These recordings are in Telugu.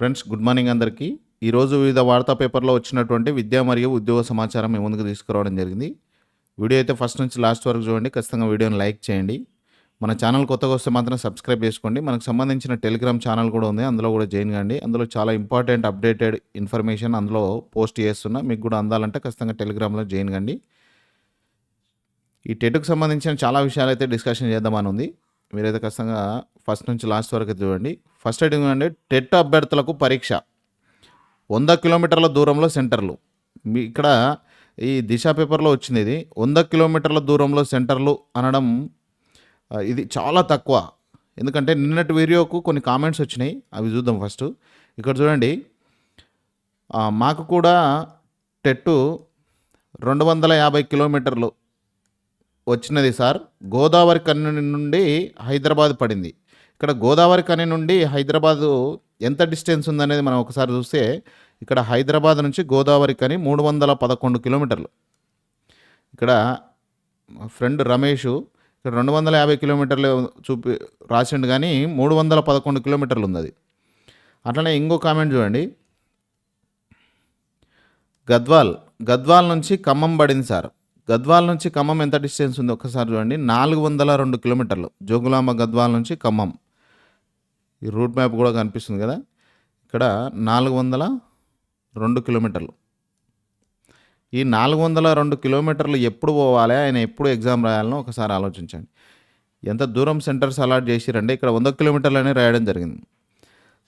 ఫ్రెండ్స్ గుడ్ మార్నింగ్ అందరికీ. ఈరోజు వివిధ వార్తా పేపర్లో వచ్చినటువంటి విద్య మరియు ఉద్యోగ సమాచారం మీ ముందుకు తీసుకురావడం జరిగింది. వీడియో అయితే ఫస్ట్ నుంచి లాస్ట్ వరకు చూడండి. ఖచ్చితంగా వీడియోని లైక్ చేయండి. మన ఛానల్ కొత్తగా వస్తే మాత్రం సబ్స్క్రైబ్ చేసుకోండి. మనకు సంబంధించిన టెలిగ్రామ్ ఛానల్ కూడా ఉంది. అందులో కూడా జాయిన్ కండి. అందులో చాలా ఇంపార్టెంట్ అప్డేటెడ్ ఇన్ఫర్మేషన్ అందులో పోస్ట్ చేస్తున్నా. మీకు కూడా అందాలంటే ఖచ్చితంగా టెలిగ్రామ్లో జాయిన్ కండి. ఈ టెట్కు సంబంధించిన చాలా విషయాలు అయితే డిస్కషన్ చేద్దామని ఉంది. మీరైతే ఖచ్చితంగా ఫస్ట్ నుంచి లాస్ట్ వరకు చూడండి. ఫస్ట్ ఎయిడింగ్ అంటే టెట్ అభ్యర్థులకు పరీక్ష. వంద కిలోమీటర్ల దూరంలో సెంటర్లు. మీ ఇక్కడ ఈ దిశ పేపర్లో వచ్చింది ఇది. వంద కిలోమీటర్ల దూరంలో సెంటర్లు అనడం ఇది చాలా తక్కువ. ఎందుకంటే నిన్నటి వీడియోకు కొన్ని కామెంట్స్ వచ్చినాయి. అవి చూద్దాం ఫస్ట్. ఇక్కడ చూడండి. మాకు కూడా టెట్టు రెండు వందల యాభై కిలోమీటర్లు వచ్చినది సార్. గోదావరి కని నుండి హైదరాబాద్ పడింది. ఇక్కడ గోదావరి కని నుండి హైదరాబాదు ఎంత డిస్టెన్స్ ఉందనేది మనం ఒకసారి చూస్తే ఇక్కడ హైదరాబాద్ నుంచి గోదావరి కని మూడు వందల పదకొండు కిలోమీటర్లు. ఇక్కడ మా ఫ్రెండ్ రమేష్ ఇక్కడ రెండు వందల యాభై కిలోమీటర్లు చూపి రాసిండు కానీ మూడు వందల పదకొండు కిలోమీటర్లు ఉంది అది అట్లనే ఇంకో కామెంట్ చూడండి. గద్వాల్ గద్వాల్ నుంచి ఖమ్మం పడింది సార్. గద్వాల్ నుంచి ఖమ్మం ఎంత డిస్టెన్స్ ఉంది ఒకసారి చూడండి. నాలుగు వందల రెండు కిలోమీటర్లు. జోగులాంబ గద్వాల్ నుంచి ఖమ్మం. ఈ రూట్ మ్యాప్ కూడా కనిపిస్తుంది కదా. ఇక్కడ నాలుగు వందల రెండు కిలోమీటర్లు. ఈ నాలుగు వందల రెండు కిలోమీటర్లు ఎప్పుడు పోవాలి? ఆయన ఎప్పుడు ఎగ్జామ్ రాయాలనో ఒకసారి ఆలోచించండి. ఎంత దూరం సెంటర్స్ అలాట్ చేసిరండి ఇక్కడ వంద కిలోమీటర్లనే రాయడం జరిగింది.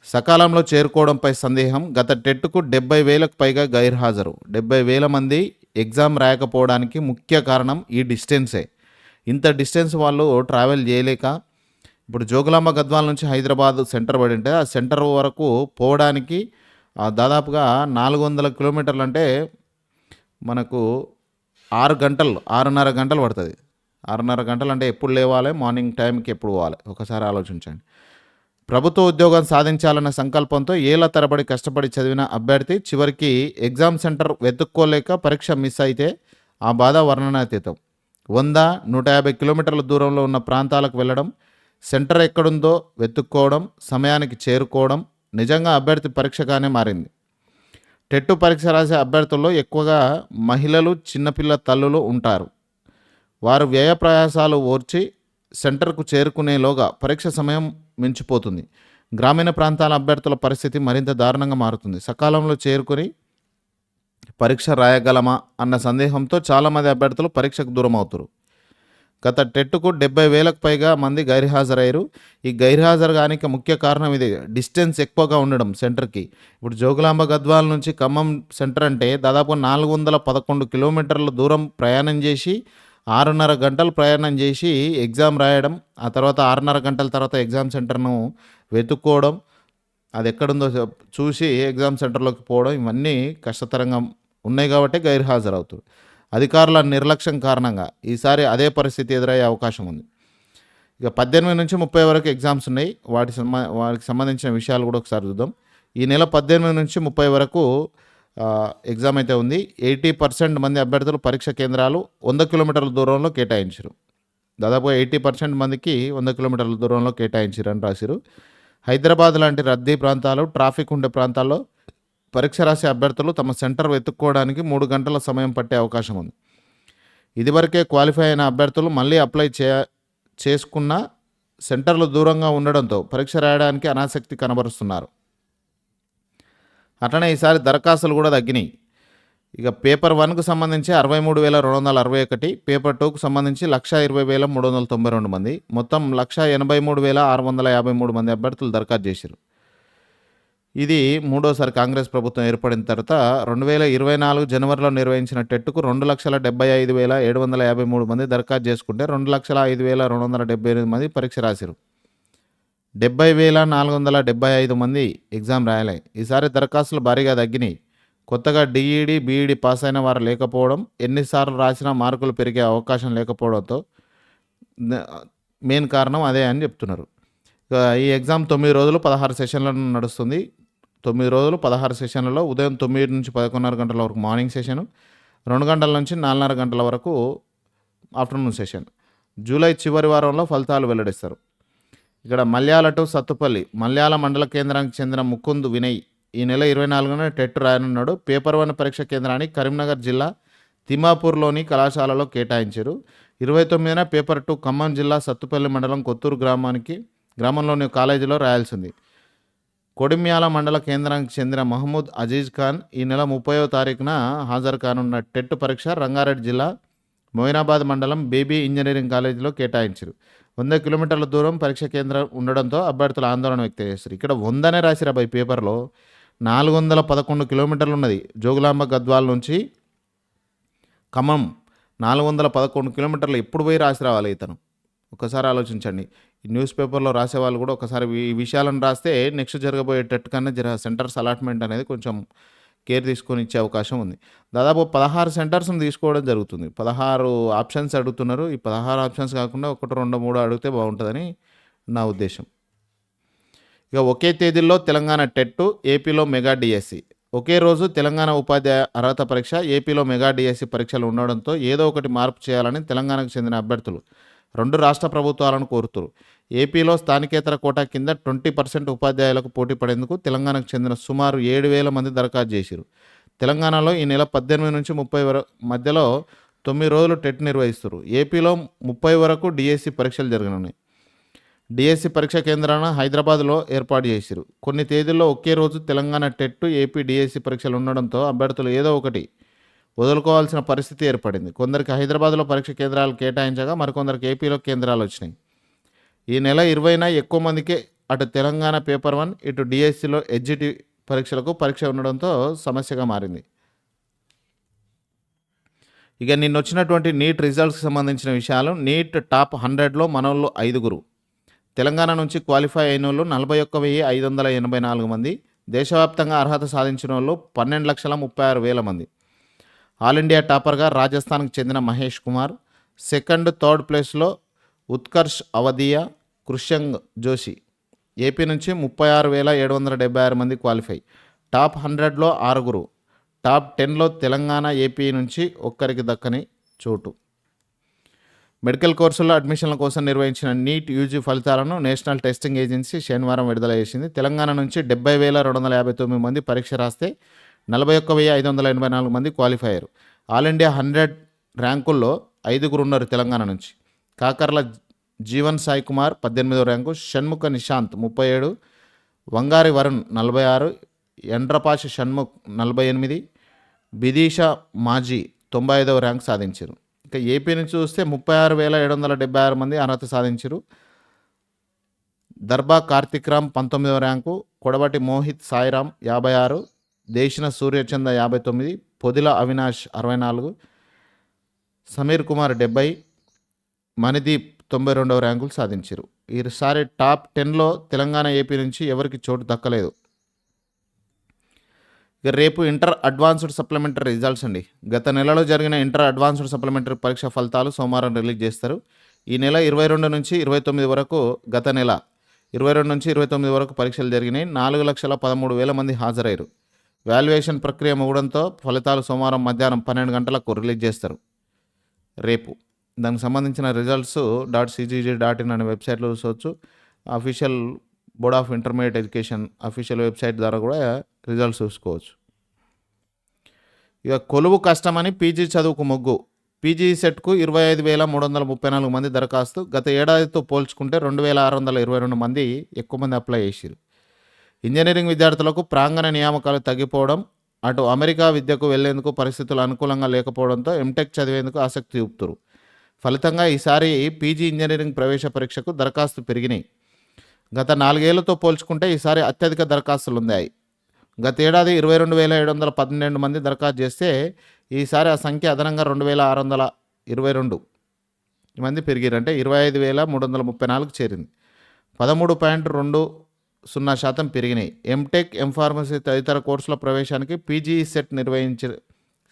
సకాలంలో చేరుకోవడంపై సందేహం. గత టెట్కు డెబ్బై వేలకు పైగా గైర్హాజరు. డెబ్బై వేల మంది ఎగ్జామ్ రాయకపోవడానికి ముఖ్య కారణం ఈ డిస్టెన్సే. ఇంత డిస్టెన్స్ వాళ్ళు ట్రావెల్ చేయలేక ఇప్పుడు జోగులాంబ గద్వాల నుంచి హైదరాబాద్ సెంటర్ పడి ఉంటే ఆ సెంటర్ వరకు పోవడానికి దాదాపుగా నాలుగు వందల కిలోమీటర్లు అంటే మనకు ఆరు గంటలు ఆరున్నర గంటలు పడుతుంది. ఆరున్నర గంటలు అంటే ఎప్పుడు లేవాలి మార్నింగ్ టైంకి ఎప్పుడు పోవాలి? ఒకసారి ఆలోచించండి. ప్రభుత్వ ఉద్యోగం సాధించాలన్న సంకల్పంతో ఏళ్ళ తరబడి కష్టపడి చదివిన అభ్యర్థి చివరికి ఎగ్జామ్ సెంటర్ వెతుక్కోలేక పరీక్ష మిస్ అయితే ఆ బాధ వర్ణనాతీతం. వంద నూట యాభై కిలోమీటర్ల దూరంలో ఉన్న ప్రాంతాలకు వెళ్ళడం సెంటర్ ఎక్కడుందో వెతుక్కోవడం సమయానికి చేరుకోవడం నిజంగా అభ్యర్థి పరీక్షగానే మారింది. టెట్టు పరీక్ష రాసే అభ్యర్థుల్లో ఎక్కువగా మహిళలు చిన్నపిల్ల తల్లులు ఉంటారు. వారు వ్యయ ప్రయాసాలు ఓర్చి సెంటర్కు చేరుకునేలోగా పరీక్ష సమయం మించిపోతుంది. గ్రామీణ ప్రాంతాల అభ్యర్థుల పరిస్థితి మరింత దారుణంగా మారుతుంది. సకాలంలో చేరుకొని పరీక్ష రాయగలమా అన్న సందేహంతో చాలామంది అభ్యర్థులు పరీక్షకు దూరం అవుతారు గత టెట్కు డెబ్బై వేలకు పైగా మంది గైర్హాజరయ్యారు. ఈ గైర్హాజరు కానికి ముఖ్య కారణం ఇది. డిస్టెన్స్ ఎక్కువగా ఉండడం సెంటర్కి. ఇప్పుడు జోగులాంబ గద్వాల నుంచి ఖమ్మం సెంటర్ అంటే దాదాపు నాలుగు వందల పదకొండు కిలోమీటర్ల దూరం ప్రయాణం చేసి ఆరున్నర గంటలు ప్రయాణం చేసి ఎగ్జామ్ రాయడం ఆ తర్వాత ఆరున్నర గంటల తర్వాత ఎగ్జామ్ సెంటర్ను వెతుక్కోవడం అది ఎక్కడుందో చూసి ఎగ్జామ్ సెంటర్లోకి పోవడం ఇవన్నీ కష్టతరంగా ఉన్నాయి కాబట్టి గైర్హాజరవుతుంది అధికారుల నిర్లక్ష్యం కారణంగా ఈసారి అదే పరిస్థితి ఎదురయ్యే అవకాశం ఉంది. ఇక పద్దెనిమిది నుంచి ముప్పై వరకు ఎగ్జామ్స్ ఉన్నాయి. వాటి సంబ వాటికి సంబంధించిన విషయాలు కూడా ఒకసారి చూద్దాం. ఈ నెల పద్దెనిమిది నుంచి ముప్పై వరకు ఎగ్జామ్ అయితే ఉంది. ఎయిటీ పర్సెంట్ మంది అభ్యర్థులు పరీక్ష కేంద్రాలు వంద కిలోమీటర్ల దూరంలో కేటాయించారు. దాదాపు ఎయిటీ పర్సెంట్ మందికి వంద కిలోమీటర్ల దూరంలో కేటాయించారు అని రాశారు హైదరాబాద్ లాంటి రద్దీ ప్రాంతాలు ట్రాఫిక్ ఉండే ప్రాంతాల్లో పరీక్ష రాసే అభ్యర్థులు తమ సెంటర్ వెతుక్కోవడానికి మూడు గంటల సమయం పట్టే అవకాశం ఉంది. ఇదివరకే క్వాలిఫై అయిన అభ్యర్థులు మళ్ళీ అప్లై చే చేసుకున్న సెంటర్లు దూరంగా ఉండడంతో పరీక్ష రాయడానికి అనాసక్తి కనబరుస్తున్నారు. అట్లనే ఈసారి దరఖాస్తులు కూడా తగ్గినాయి. ఇక పేపర్ వన్కు సంబంధించి అరవై మూడు వేల రెండు వందల అరవై ఒకటి పేపర్ టూకు సంబంధించి లక్ష ఇరవై వేల మూడు వందల తొంభై రెండు మంది. మొత్తం లక్ష ఎనభై మూడు వేల ఆరు వందల యాభై మూడు మంది అభ్యర్థులు దరఖాస్తు చేశారు ఇది మూడోసారి కాంగ్రెస్ ప్రభుత్వం ఏర్పడిన తర్వాత రెండు వేల ఇరవై నాలుగు జనవరిలో నిర్వహించిన టెట్కు రెండు లక్షల డెబ్బై ఐదు వేల ఏడు వందల యాభై మూడు మంది దరఖాస్తు చేసుకుంటే రెండు లక్షల ఐదు వేల రెండు వందల డెబ్బై ఎనిమిది మంది పరీక్ష రాశారు డెబ్బై వేల నాలుగు వందల డెబ్బై ఐదు మంది ఎగ్జామ్ రాయలే. ఈసారి దరఖాస్తులు భారీగా తగ్గినాయి. కొత్తగా డిఈడి బీఈడి పాస్ అయిన వారు లేకపోవడం ఎన్నిసార్లు రాసినా మార్కులు పెరిగే అవకాశం లేకపోవడంతో మెయిన్ కారణం అదే అని చెప్తున్నారు. ఈ ఎగ్జామ్ తొమ్మిది రోజులు పదహారు సెషన్లను నడుస్తుంది. తొమ్మిది రోజులు పదహారు సెషన్లలో ఉదయం తొమ్మిది నుంచి పదకొండున్నర గంటల వరకు మార్నింగ్ సెషన్ రెండు గంటల నుంచి నాలుగున్నర గంటల వరకు ఆఫ్టర్నూన్ సెషన్. జూలై చివరి వారంలో ఫలితాలు వెల్లడిస్తారు. ఇక్కడ మల్యాల టు సత్తుపల్లి మల్యాల మండల కేంద్రానికి చెందిన ముకుంద్ వినయ్ ఈ నెల ఇరవై నాలుగున టెట్ రాయనున్నాడు. పేపర్ వన్ పరీక్ష కేంద్రాన్ని కరీంనగర్ జిల్లా తిమ్మాపూర్లోని కళాశాలలో కేటాయించారు. ఇరవై తొమ్మిదిన పేపర్ టూ ఖమ్మం జిల్లా సత్తుపల్లి మండలం కొత్తూరు గ్రామానికి గ్రామంలోని కాలేజీలో రాయాల్సింది కొడిమ్యాల మండల కేంద్రానికి చెందిన మహమ్మద్ అజీజ్ ఖాన్ ఈ నెల ముప్పయో తారీఖున హాజరు కానున్న టెట్ పరీక్ష రంగారెడ్డి జిల్లా మోయినాబాద్ మండలం బేబీ ఇంజనీరింగ్ కాలేజీలో కేటాయించారు. వంద కిలోమీటర్ల దూరం పరీక్ష కేంద్రం ఉండడంతో అభ్యర్థులు ఆందోళన వ్యక్తం చేస్తారు ఇక్కడ వందనే రాసిరా బై పేపర్లో. నాలుగు వందల పదకొండు కిలోమీటర్లు ఉన్నది. జోగులాంబ గద్వాల నుంచి ఖమ్మం నాలుగు వందల పదకొండు కిలోమీటర్లు ఎప్పుడు పోయి రాసి రావాలి ఇతను? ఒకసారి ఆలోచించండి. ఈ న్యూస్ పేపర్లో రాసే వాళ్ళు కూడా ఒకసారి ఈ విషయాలను రాస్తే నెక్స్ట్ జరగబోయే టెట్ కన్నా జర సెంటర్స్ అలాట్మెంట్ అనేది కొంచెం కేర్ తీసుకొని ఇచ్చే అవకాశం ఉంది. దాదాపు పదహారు సెంటర్స్ని తీసుకోవడం జరుగుతుంది. పదహారు ఆప్షన్స్ అడుగుతున్నారు. ఈ పదహారు ఆప్షన్స్ కాకుండా ఒకటి రెండు మూడు అడిగితే బాగుంటుందని నా ఉద్దేశం. ఇక ఒకే తేదీల్లో తెలంగాణ టెట్ ఏపీలో మెగా డిఎస్సి. ఒకే రోజు తెలంగాణ ఉపాధ్యాయ అర్హత పరీక్ష ఏపీలో మెగా డిఎస్సి పరీక్షలు ఉండడంతో ఏదో ఒకటి మార్పు చేయాలని తెలంగాణకు చెందిన అభ్యర్థులు రెండు రాష్ట్ర ప్రభుత్వాలను కోరుతురు. ఏపీలో స్థానికేతర కోటా కింద ట్వంటీ పర్సెంట్ ఉపాధ్యాయులకు పోటీ పడేందుకు తెలంగాణకు చెందిన సుమారు ఏడు వేల మంది దరఖాస్తు చేశారు తెలంగాణలో ఈ నెల పద్దెనిమిది నుంచి ముప్పై వర మధ్యలో తొమ్మిది రోజులు టెట్ నిర్వహిస్తారు ఏపీలో ముప్పై వరకు డిఎస్సి పరీక్షలు జరగనున్నాయి. డిఎస్సి పరీక్ష కేంద్రాలను హైదరాబాద్లో ఏర్పాటు చేశారు కొన్ని తేదీల్లో ఒకే రోజు తెలంగాణ టెట్ ఏపీ డిఎస్సి పరీక్షలు ఉండడంతో అభ్యర్థులు ఏదో ఒకటి వదులుకోవాల్సిన పరిస్థితి ఏర్పడింది. కొందరికి హైదరాబాద్లో పరీక్ష కేంద్రాలు కేటాయించగా మరికొందరికి ఏపీలో కేంద్రాలు వచ్చినాయి. ఈ నెల ఇరవైన ఎక్కువ మందికే అటు తెలంగాణ పేపర్ వన్ ఇటు డిఎస్సిలో ఎడ్జిటి పరీక్షలకు పరీక్ష ఉండడంతో సమస్యగా మారింది. ఇక నిన్న వచ్చినటువంటి నీట్ రిజల్ట్స్కి సంబంధించిన విషయాలు. నీట్ టాప్ హండ్రెడ్లో మనోళ్ళు ఐదుగురు. తెలంగాణ నుంచి క్వాలిఫై అయిన వాళ్ళు నలభై ఒక్క వెయ్యి ఐదు వందల ఎనభై నాలుగు మంది. దేశవ్యాప్తంగా అర్హత సాధించిన వాళ్ళు పన్నెండు లక్షల ముప్పై ఆరు వేల మంది. ఆల్ ఇండియా టాపర్గా రాజస్థాన్కి చెందిన మహేష్ కుమార్. సెకండ్ థర్డ్ ప్లేస్లో ఉత్కర్ష్ అవధియా కృష్యంగ్ జోషి. ఏపీ నుంచి ముప్పై ఆరు వేల ఏడు వందల డెబ్బై ఆరు మంది క్వాలిఫై. టాప్ హండ్రెడ్లో ఆరుగురు. టాప్ టెన్లో తెలంగాణ ఏపీ నుంచి ఒక్కరికి దక్కని చోటు. మెడికల్ కోర్సుల్లో అడ్మిషన్ల కోసం నిర్వహించిన నీట్ యూజీ ఫలితాలను నేషనల్ టెస్టింగ్ ఏజెన్సీ శనివారం విడుదల చేసింది. తెలంగాణ నుంచి డెబ్బై వేల రెండు వందల యాభై తొమ్మిది మంది పరీక్ష రాస్తే నలభై ఒక్క వెయ్యి ఐదు వందల ఎనభై నాలుగు మంది క్వాలిఫై అయ్యారు. ఆల్ ఇండియా హండ్రెడ్ ర్యాంకుల్లో ఐదుగురు ఉన్నారు తెలంగాణ నుంచి. కాకర్ల జీవన్ సాయి కుమార్ పద్దెనిమిదో ర్యాంకు షణ్ముఖ నిశాంత్ ముప్పై ఏడు వంగారి వరుణ్ నలభై ఆరు ఎండ్రపాష షణ్ముఖ్ నలభై ఎనిమిది బిదీష మాజీ తొంభై ఐదవ ర్యాంక్ సాధించారు. ఇక ఏపీ నుంచి చూస్తే ముప్పై ఆరు వేల ఏడు వందల డెబ్బై ఆరు మంది అర్హత సాధించారు. దర్బా కార్తిక్ రామ్ పంతొమ్మిదవ ర్యాంకు కొడవటి మోహిత్ సాయిరామ్ యాభై ఆరు దేశిన సూర్యచంద యాభై తొమ్మిది పొదిల అవినాష్ అరవై నాలుగు సమీర్ కుమార్ డెబ్బై మణిదీప్ తొంభై రెండవ ర్యాంకులు సాధించారు. ఈసారి టాప్ టెన్లో తెలంగాణ ఏపీ నుంచి ఎవరికి చోటు దక్కలేదు? ఇక రేపు ఇంటర్ అడ్వాన్స్డ్ సప్లిమెంటరీ రిజల్ట్స్ అండి. గత నెలలో జరిగిన ఇంటర్ అడ్వాన్స్డ్ సప్లిమెంటరీ పరీక్ష ఫలితాలు సోమవారం రిలీజ్ చేస్తారు. ఈ నెల ఇరవై రెండు నుంచి ఇరవై తొమ్మిది వరకు గత నెల ఇరవై రెండు నుంచి ఇరవై తొమ్మిది వరకు పరీక్షలు జరిగినాయి. నాలుగు లక్షల పదమూడు వేల మంది హాజరయ్యారు. వాల్యుయేషన్ ప్రక్రియ ముగడంతో ఫలితాలు సోమవారం మధ్యాహ్నం పన్నెండు గంటలకు రిలీజ్ చేస్తారు. రేపు దానికి సంబంధించిన results dot CGG dot in అనే వెబ్సైట్లో చూసవచ్చు official board of intermediate education official website ద్వారా కూడా రిజల్ట్స్ చూసుకోవచ్చు. ఇక కొలువు కష్టమని పీజీ చదువుకు మొగ్గు. పీజీ సెట్కు ఇరవై ఐదు వేల మూడు వందల ముప్పై నాలుగు మంది దరఖాస్తు. గత ఏడాదితో పోల్చుకుంటే రెండు వేల ఆరు వందల ఇరవై రెండు మంది ఎక్కువ మంది అప్లై చేసిరు ఇంజనీరింగ్ విద్యార్థులకు ప్రాంగణ నియామకాలు తగ్గిపోవడం అటు అమెరికా విద్యకు వెళ్ళేందుకు పరిస్థితులు అనుకూలంగా లేకపోవడంతో ఎంటెక్ చదివేందుకు ఆసక్తి చూపుతారు ఫలితంగా ఈసారి పీజీ ఇంజనీరింగ్ ప్రవేశ పరీక్షకు దరఖాస్తు పెరిగినాయి. గత నాలుగేళ్ళతో పోల్చుకుంటే ఈసారి అత్యధిక దరఖాస్తులు ఉన్నాయి గతేడాది ఇరవై రెండు వేల ఏడు వందల పన్నెండు మంది దరఖాస్తు చేస్తే ఈసారి ఆ సంఖ్య అదనంగా రెండు వేల ఆరు వందల ఇరవై రెండు మంది పెరిగిరంటే ఇరవై ఐదు వేల మూడు వందల ముప్పై నాలుగు చేరింది. పదమూడు పాయింట్ రెండు సున్నా శాతం పెరిగినాయి. ఎంటెక్ ఎంఫార్మసీ తదితర కోర్సుల ప్రవేశానికి పీజీ సెట్ నిర్వహించే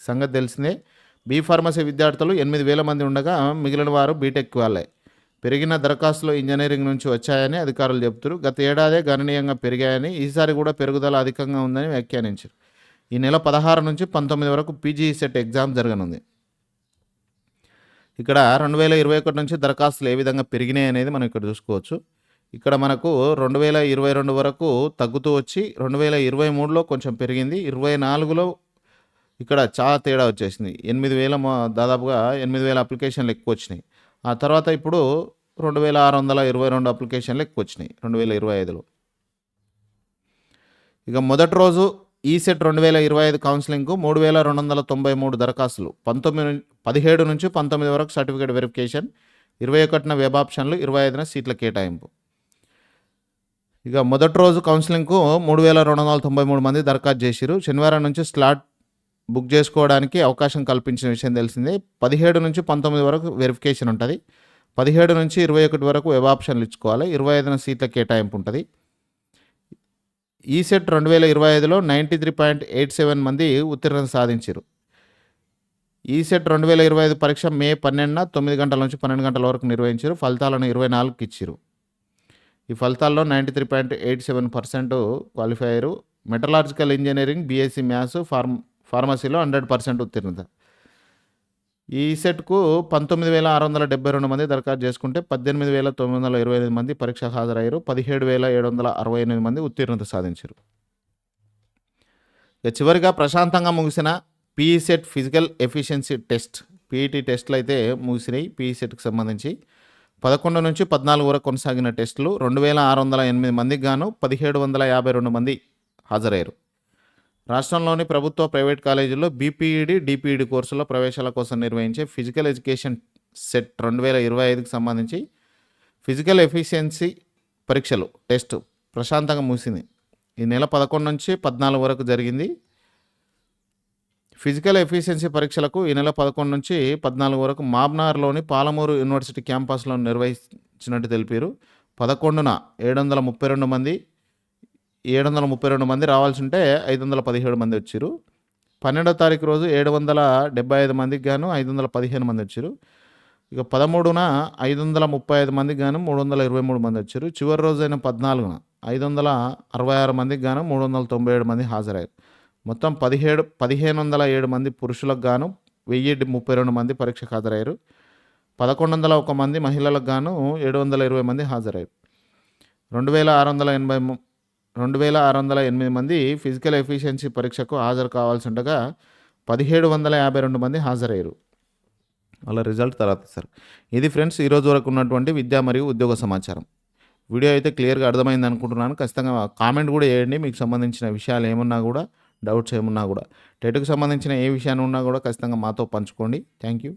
సంగతి తెలిసిందే. బీ ఫార్మసీ విద్యార్థులు ఎనిమిది వేల మంది ఉండగా మిగిలిన వారు బీటెక్ వాళ్ళే. పెరిగిన దరఖాస్తులు ఇంజనీరింగ్ నుంచి వచ్చాయని అధికారులు చెబుతారు. గత ఏడాదే గణనీయంగా పెరిగాయని ఈసారి కూడా పెరుగుదల అధికంగా ఉందని వ్యాఖ్యానించారు. ఈ నెల పదహారు నుంచి పంతొమ్మిది వరకు పీజీ సెట్ ఎగ్జామ్ జరగనుంది. ఇక్కడ రెండు వేల ఇరవై ఒకటి నుంచి దరఖాస్తులు ఏ విధంగా పెరిగినాయి అనేది మనం ఇక్కడ చూసుకోవచ్చు. ఇక్కడ మనకు రెండు వేల ఇరవై రెండు వరకు తగ్గుతూ వచ్చి రెండు వేల ఇరవై మూడులో కొంచెం పెరిగింది. ఇరవై నాలుగులో ఇక్కడ చాలా తేడా వచ్చేసింది. ఎనిమిది వేల దాదాపుగా ఎనిమిది వేల అప్లికేషన్లు ఎక్కువ వచ్చినాయి ఆ తర్వాత ఇప్పుడు రెండు వేల ఆరు వందల ఇరవై రెండు అప్లికేషన్లు ఎక్కువ వచ్చినాయి రెండు వేల ఇరవై ఐదులో. ఇక మొదటి రోజు ఈ సెట్ రెండు వేల ఇరవై ఐదు కౌన్సిలింగ్కు మూడు వేల రెండు వందల తొంభై మూడు దరఖాస్తులు. పంతొమ్మిది పదిహేడు నుంచి పంతొమ్మిది వరకు సర్టిఫికేట్ వెరిఫికేషన్ ఇరవై ఒకటిన వెబ్ ఆప్షన్లు ఇరవై ఐదున సీట్ల కేటాయింపు. ఇక మొదటి రోజు కౌన్సిలింగ్కు మూడు వేల రెండు వందల తొంభై మూడు మంది దరఖాస్తు చేసిరు శనివారం నుంచి స్లాట్ బుక్ చేసుకోవడానికి అవకాశం కల్పించిన విషయం తెలిసిందే. పదిహేడు నుంచి పంతొమ్మిది వరకు వెరిఫికేషన్ ఉంటుంది. పదిహేడు నుంచి ఇరవై ఒకటి వరకు వెబ్ ఆప్షన్లు ఇచ్చుకోవాలి. ఇరవై ఐదున సీట్ల కేటాయింపు ఉంటుంది. ఈ సెట్ రెండు వేల ఇరవై ఐదులో ninety three point eight seven మంది ఉత్తీర్ణత సాధించారు ఈ సెట్ రెండు వేల ఇరవై ఐదు పరీక్ష మే పన్నెండున తొమ్మిది గంటల నుంచి పన్నెండు గంటల వరకు నిర్వహించారు ఫలితాలను ఇరవై నాలుగుకి ఇచ్చారు ఈ ఫలితాల్లో ninety three point eight seven percent qualify అయ్యారు. Metallurgical engineering BSc maths pharm ఫార్మసీలో hundred percent ఉత్తీర్ణత. ఈ సెట్కు పంతొమ్మిది వేల ఆరు వందల డెబ్బై రెండు మంది దరఖాస్తు చేసుకుంటే పద్దెనిమిది వేల తొమ్మిది వందల ఇరవై ఎనిమిది మంది పరీక్ష హాజరయ్యారు. పదిహేడు వేల ఏడు వందల అరవై ఎనిమిది మంది ఉత్తీర్ణత సాధించారు. ఇక చివరిగా ప్రశాంతంగా ముగిసిన PE set physical efficiency test PET టెస్టులు అయితే ముగిసినాయి. పీఈ సెట్కి సంబంధించి పదకొండు నుంచి పద్నాలుగు వరకు కొనసాగిన టెస్టులు రెండు వేల ఆరు వందల ఎనిమిది మందికి గాను పదిహేడు వందల యాభై రెండు మంది హాజరయ్యారు. రాష్ట్రంలోని ప్రభుత్వ ప్రైవేట్ కాలేజీల్లో బీపీఈడి డిపిఈడి కోర్సులో ప్రవేశాల కోసం నిర్వహించే ఫిజికల్ ఎడ్యుకేషన్ సెట్ రెండు వేల ఇరవై ఐదుకి సంబంధించి ఫిజికల్ ఎఫిషియన్సీ పరీక్షలు టెస్ట్ ప్రశాంతంగా ముగిసింది. ఈ నెల పదకొండు నుంచి పద్నాలుగు వరకు జరిగింది. ఫిజికల్ ఎఫిషియన్సీ పరీక్షలకు ఈ నెల పదకొండు నుంచి పద్నాలుగు వరకు మాబ్నార్లోని పాలమూరు యూనివర్సిటీ క్యాంపస్లో నిర్వహించినట్టు తెలిపారు. పదకొండున ఏడు వందల ముప్పై రెండు మంది ఏడు వందల ముప్పై రెండు మంది రావాల్సి ఉంటే ఐదు వందల పదిహేడు మంది వచ్చారు. పన్నెండో తారీఖు రోజు ఏడు వందల డెబ్బై ఐదు మందికి గాను ఐదు వందల పదిహేను మంది వచ్చారు. ఇక పదమూడున ఐదు వందల ముప్పై ఐదు మందికి గాను మూడు వందల ఇరవై మూడు మంది వచ్చారు. చివరి రోజైన పద్నాలుగున ఐదు వందల అరవై ఆరు మందికి గాను మూడు వందల తొంభై ఏడు మంది హాజరయ్యారు. మొత్తం పదిహేడు పదిహేను వందల ఏడు మంది పురుషులకు గాను వెయ్యి ముప్పై రెండు మంది పరీక్షకు హాజరయ్యారు. పదకొండు వందల ఒక మంది మహిళలకు గాను ఏడు వందల ఇరవై మంది హాజరయ్యారు. రెండు వేల ఆరు వందల ఎనభై రెండు వేల ఆరు వందల ఎనిమిది మంది ఫిజికల్ ఎఫిషియన్సీ పరీక్షకు హాజరు కావాల్సి ఉండగా పదిహేడు వందల యాభై రెండు మంది హాజరయ్యారు. వాళ్ళ రిజల్ట్ తర్వాత ఇస్తారు ఇది ఫ్రెండ్స్ ఈరోజు వరకు ఉన్నటువంటి విద్య మరియు ఉద్యోగ సమాచారం. వీడియో అయితే క్లియర్గా అర్థమైంది అనుకుంటున్నాను. ఖచ్చితంగా కామెంట్ కూడా చేయండి. మీకు సంబంధించిన విషయాలు ఏమున్నా కూడా డౌట్స్ ఏమున్నా కూడా టెట్కు సంబంధించిన ఏ విషయాన్ని ఉన్నా కూడా ఖచ్చితంగా మాతో పంచుకోండి. Thank you.